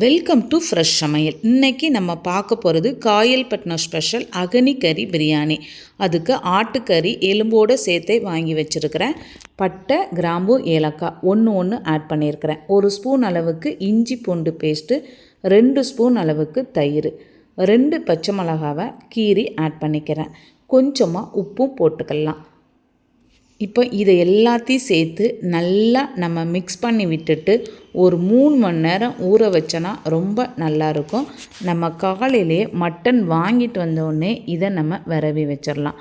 Welcome to fresh சமையல் இன்றைக்கி நம்ம பார்க்க போகிறது காயல்பட்டினம் ஸ்பெஷல் அகனி கறி பிரியாணி அதுக்கு ஆட்டுக்கறி எலும்போடு சேர்த்தே வாங்கி வச்சுருக்கிறேன். பட்டை கிராம்பு ஏலக்காய் ஒன்று ஒன்று ஆட் பண்ணியிருக்கிறேன். ஒரு ஸ்பூன் அளவுக்கு இஞ்சி பூண்டு பேஸ்ட்டு ரெண்டு ஸ்பூன் அளவுக்கு தயிர் ரெண்டு பச்சை மிளகாவை கீரி ஆட் பண்ணிக்கிறேன். கொஞ்சமாக உப்பும் போட்டுக்கலாம். இப்போ இதை எல்லாத்தையும் சேர்த்து நல்லா நம்ம மிக்ஸ் பண்ணி விட்டுட்டு ஒரு மூணு மணி நேரம் ஊற வச்சோன்னா ரொம்ப நல்லாயிருக்கும் நம்ம காலையிலேயே மட்டன் வாங்கிட்டு வந்தோடனே இதை நம்ம விரவி வச்சிடலாம்.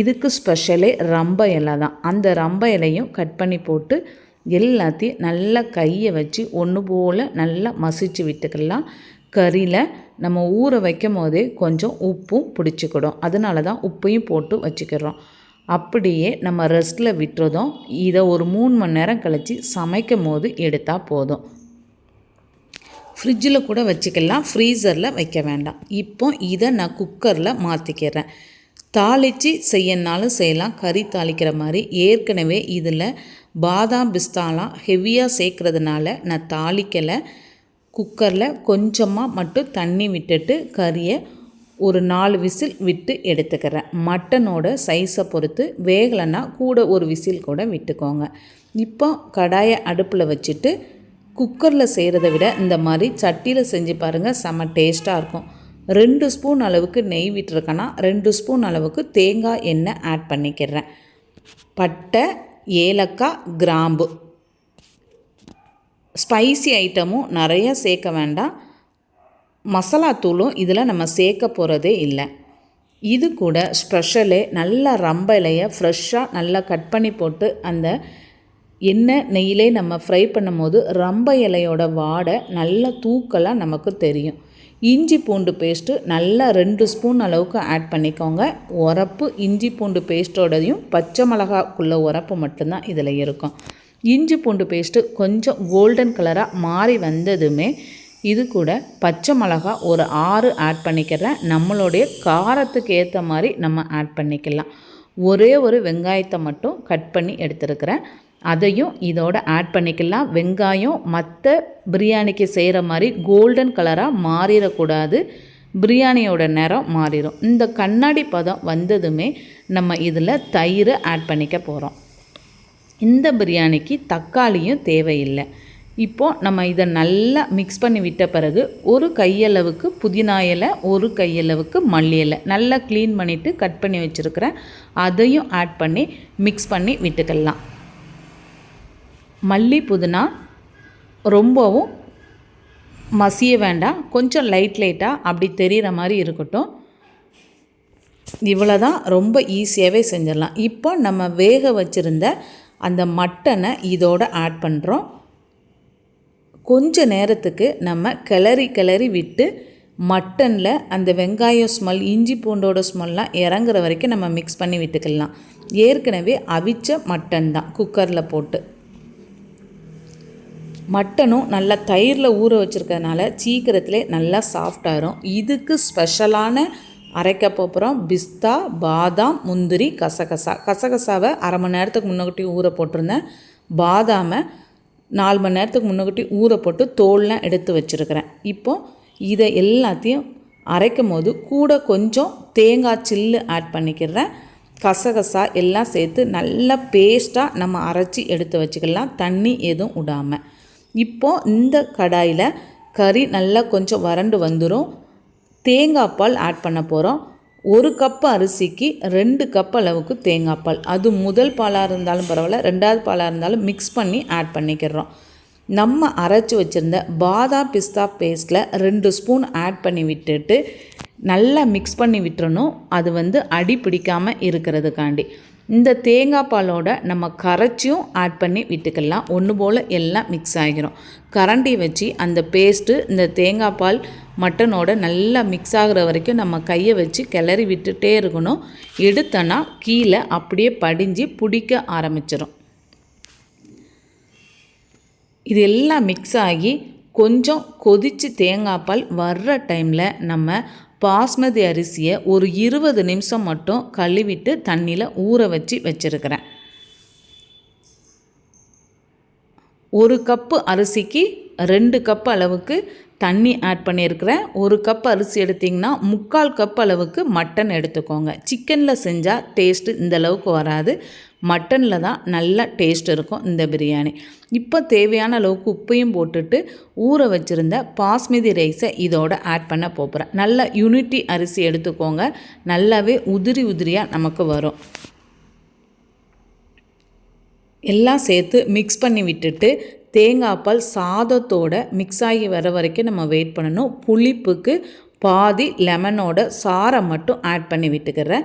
இதுக்கு ஸ்பெஷலே ரம்ப இலை தான். அந்த ரம்ப இலையும் கட் பண்ணி போட்டு எல்லாத்தையும் நல்லா கையை வச்சு ஒன்று போல் நல்லா மசிச்சு விட்டுக்கலாம். கறியில் நம்ம ஊற வைக்கும் போதே கொஞ்சம் உப்பும் பிடிச்சிக்கிடும். அதனால தான் உப்பையும் போட்டு வச்சுக்கிறோம். அப்படியே நம்ம ரெஸ்ட்டில் விட்டுறதும் இதை ஒரு மூணு மணி நேரம் கழித்து சமைக்கும் போது எடுத்தால் போதும் ஃப்ரிட்ஜில் கூட வச்சுக்கலாம் ஃப்ரீசரில் வைக்க வேண்டாம். இப்போ இதை நான் குக்கரில் மாற்றிக்கிறேன் தாளித்து செய்யனாலும் செய்யலாம் கறி தாளிக்கிற மாதிரி. ஏற்கனவே இதில் பாதாம் பிஸ்தாலாம் ஹெவியாக சேர்க்குறதுனால நான் தாளிக்கலை. குக்கரில் கொஞ்சமாக மட்டும் தண்ணி விட்டுட்டு கறியை ஒரு நாலு விசில் விட்டு எடுத்துக்கிறேன். மட்டனோட சைஸை பொறுத்து வேகலைன்னா கூட ஒரு விசில் கூட விட்டுக்கோங்க. இப்போ கடாயை அடுப்பில் வச்சுட்டு குக்கரில் செய்கிறத விட இந்த மாதிரி சட்டியில் செஞ்சு பாருங்கள் செம்ம டேஸ்ட்டாக இருக்கும். ரெண்டு ஸ்பூன் அளவுக்கு நெய் விட்டுருக்கேன்னா ரெண்டு ஸ்பூன் அளவுக்கு தேங்காய் எண்ணெய் ஆட் பண்ணிக்கிறேன். பட்டை ஏலக்காய் கிராம்பு. ஸ்பைசி ஐட்டமும் நிறைய சேர்க்க வேண்டாம். மசாலா தூளும் இதில் நம்ம சேர்க்க போகிறதே இல்லை. இது கூட ஸ்பெஷலே நல்ல ரம்ப இலையை ஃப்ரெஷ்ஷாக நல்லா கட் பண்ணி போட்டு அந்த எண்ணெய் நெய்யிலே நம்ம ஃப்ரை பண்ணும்போது ரம்ப இலையோட வாடை நல்ல தூக்கலாக நமக்கு தெரியும். இஞ்சி பூண்டு பேஸ்ட்டு நல்லா ரெண்டு ஸ்பூன் அளவுக்கு ஆட் பண்ணிக்கோங்க. உரப்பு இஞ்சி பூண்டு பேஸ்ட்டோடையும் பச்சை மிளகாக்குள்ள உரப்பு மட்டும்தான் இதில் இருக்கும். இஞ்சி பூண்டு பேஸ்ட்டு கொஞ்சம் கோல்டன் கலராக மாறி வந்ததுமே இது கூட பச்சை மிளகா ஒரு ஆறு ஆட் பண்ணிக்கிறேன். நம்மளுடைய காரத்துக்கு ஏற்ற மாதிரி நம்ம ஆட் பண்ணிக்கலாம். ஒரே ஒரு வெங்காயத்தை மட்டும் கட் பண்ணி எடுத்துருக்கிறேன். அதையும் இதோட ஆட் பண்ணிக்கலாம். வெங்காயம் மற்ற பிரியாணிக்கு செய்கிற மாதிரி கோல்டன் கலராக மாறிடக்கூடாது. பிரியாணியோட நிறம் மாறிடும். இந்த கண்ணாடி பதம் வந்ததுமே நம்ம இதில் தயிர் ஆட் பண்ணிக்க போகிறோம் இந்த பிரியாணிக்கு தக்காளியும் தேவையில்லை. இப்போது நம்ம இதை நல்லா மிக்ஸ் பண்ணி விட்ட பிறகு ஒரு கையளவுக்கு புதினா இலை ஒரு கையளவுக்கு மல்லி இலை. நல்லா க்ளீன் பண்ணிவிட்டு கட் பண்ணி வச்சுருக்கிறேன் அதையும் ஆட் பண்ணி மிக்ஸ் பண்ணி விட்டுக்கலாம். மல்லி புதினா ரொம்பவும் மசிய வேண்டாம். கொஞ்சம் லைட் லைட்டாக அப்படி தெரிகிற மாதிரி இருக்கட்டும். இவ்வளோ தான் ரொம்ப ஈஸியாகவே செஞ்சிடலாம். இப்போ நம்ம வேக வச்சுருந்த அந்த மட்டனை இதோடு ஆட் பண்ணுறோம் கொஞ்ச நேரத்துக்கு நம்ம கிளறி கிளறி விட்டு மட்டனில் அந்த வெங்காயம் ஸ்மெல் இஞ்சி பூண்டோட ஸ்மெல்லாம் இறங்குற வரைக்கும் நம்ம மிக்ஸ் பண்ணி விட்டுக்கலாம். ஏற்கனவே அவிச்ச மட்டன் தான் குக்கரில் போட்டு. மட்டனும் நல்லா தயிரில் ஊற வச்சுருக்கறனால சீக்கிரத்திலே நல்லா சாஃப்டாயிரும் இதுக்கு ஸ்பெஷலான அரைக்க போகிறோம் பிஸ்தா பாதாம் முந்திரி கசகசா. கசகசாவை அரை மணி நேரத்துக்கு முன்னாடி ஊற போட்டிருந்தேன். பாதாமை நாலு மணி நேரத்துக்கு முன்னக்கூட்டி ஊற போட்டு தோல்லாம் எடுத்து வச்சுருக்கிறேன். இப்போது இதை எல்லாத்தையும் அரைக்கும் போது கூட கொஞ்சம் தேங்காய் சில்லு ஆட் பண்ணிக்கிறேன். கசகசா எல்லாம் சேர்த்து நல்லா பேஸ்ட்டாக நம்ம அரைச்சி எடுத்து வச்சுக்கலாம். தண்ணி எதுவும் விடாமல் இப்போது இந்த கடாயில் கறி நல்லா கொஞ்சம் வறண்டு வந்துடும் தேங்காய் பால் ஆட் பண்ண போகிறோம் ஒரு கப்பு அரிசிக்கு ரெண்டு கப் அளவுக்கு தேங்காய் பால். அது முதல் பாலாக இருந்தாலும் பரவாயில்ல ரெண்டாவது பாலாக இருந்தாலும் மிக்ஸ் பண்ணி ஆட் பண்ணிக்கிறோம். நம்ம அரைச்சி வச்சுருந்த பாதாம் பிஸ்தா பேஸ்ட்டில் ரெண்டு ஸ்பூன் ஆட் பண்ணி விட்டுட்டு நல்லா மிக்ஸ் பண்ணி விட்டுறணும். அது வந்து அடி பிடிக்காமல் இருக்கிறதுக்காண்டி. இந்த தேங்காய் பாலோட நம்ம கரைச்சியும் ஆட் பண்ணி விட்டுக்கலாம். ஒன்று போல் எல்லாம் மிக்ஸ் ஆகிரும் கரண்டி வச்சு அந்த பேஸ்ட்டு இந்த தேங்காய் பால் மட்டனோட நல்லா மிக்ஸ் ஆகிற வரைக்கும் நம்ம கையை வச்சு கிளறி விட்டுட்டே இருக்கணும். எடுத்தோன்னா கீழே அப்படியே படிஞ்சு பிடிக்க ஆரம்பிச்சிடும் இது எல்லாம் மிக்ஸ் ஆகி கொஞ்சம் கொதித்து தேங்காய் பால் வர்ற டைமில் நம்ம பாஸ்மதி அரிசியை ஒரு இருபது நிமிஷம் மட்டும் கழுவிட்டு தண்ணியில் ஊற வச்சு வச்சுருக்கிறேன். ஒரு கப்பு அரிசிக்கு ரெண்டு கப் அளவுக்கு தண்ணி ஆட் பண்ணியிருக்கிறேன். ஒரு கப் அரிசி எடுத்திங்கன்னா முக்கால் கப் அளவுக்கு மட்டன் எடுத்துக்கோங்க. சிக்கனில் செஞ்சால் டேஸ்ட்டு இந்த அளவுக்கு வராது. மட்டனில் தான் நல்ல டேஸ்ட் இருக்கும் இந்த பிரியாணி. இப்போ தேவையான அளவுக்கு உப்பையும் போட்டுட்டு ஊற வச்சுருந்த பாஸ்மதி ரைஸை இதோட ஆட் பண்ண போகிறேன் நல்ல யூனிட்டி அரிசி எடுத்துக்கோங்க. நல்லாவே உதிரி உதிரியாக நமக்கு வரும். எல்லாம் சேர்த்து மிக்ஸ் பண்ணி விட்டுட்டு தேங்காய் பால் சாதத்தோட மிக்ஸ் ஆகி வர வரைக்கும் நம்ம வெயிட் பண்ணணும். புளிப்புக்கு பாதி லெமனோட சாரை மட்டும் ஆட் பண்ணி விட்டுக்கிறேன்.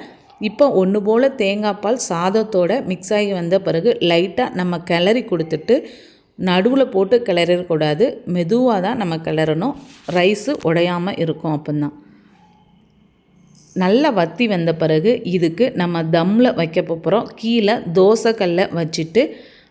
இப்போ ஒன்று போல் தேங்காய் பால் சாதத்தோட மிக்ஸ் ஆகி வந்த பிறகு லைட்டாக நம்ம கிளறி கொடுத்துட்டு நடுவில் போட்டு கிளறக்கூடாது மெதுவாக தான் நம்ம கிளறணும். ரைஸு உடையாமல் இருக்கும் அப்போந்தான். நல்லா வத்தி வந்த பிறகு இதுக்கு நம்ம தம்மில் வைக்க போகிறோம் கீழே தோசைக்கல்லை வச்சுட்டு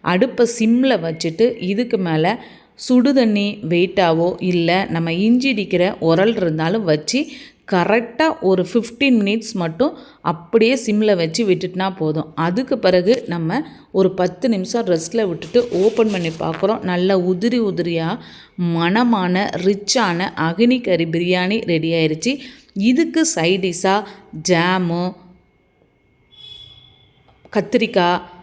அடுப்பை சிம்மில் வச்சுட்டு இதுக்கு மேலே சுடு தண்ணி வெயிட்டாவோ இல்லை நம்ம இஞ்சிடிக்கிற உரல் இருந்தாலும் வச்சு கரெக்டாக ஒரு ஃபிஃப்டீன் மினிட்ஸ் மட்டும் அப்படியே சிம்மில் வச்சு விட்டுட்டுனா போதும். அதுக்கு பிறகு நம்ம ஒரு பத்து நிமிஷம் ரெஸ்ட்டில் விட்டுட்டு ஓப்பன் பண்ணி பார்க்குறோம் நல்ல உதிரி உதிரியாக மணமான ரிச்சான அக்னிக்கறி பிரியாணி ரெடி ஆயிடுச்சு இதுக்கு சைடிஷாக ஜாமு கத்திரிக்காய்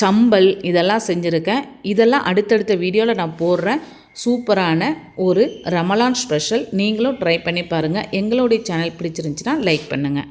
சம்பல் இதெல்லாம் செஞ்சுருக்கேன். இதெல்லாம் அடுத்தடுத்த வீடியோவில் நான் போடுறேன். சூப்பரான ஒரு ரமலான் ஸ்பெஷல். நீங்களும் ட்ரை பண்ணி பாருங்கள் எங்களுடைய சேனல் பிடிச்சிருந்துச்சின்னா லைக் பண்ணுங்கள்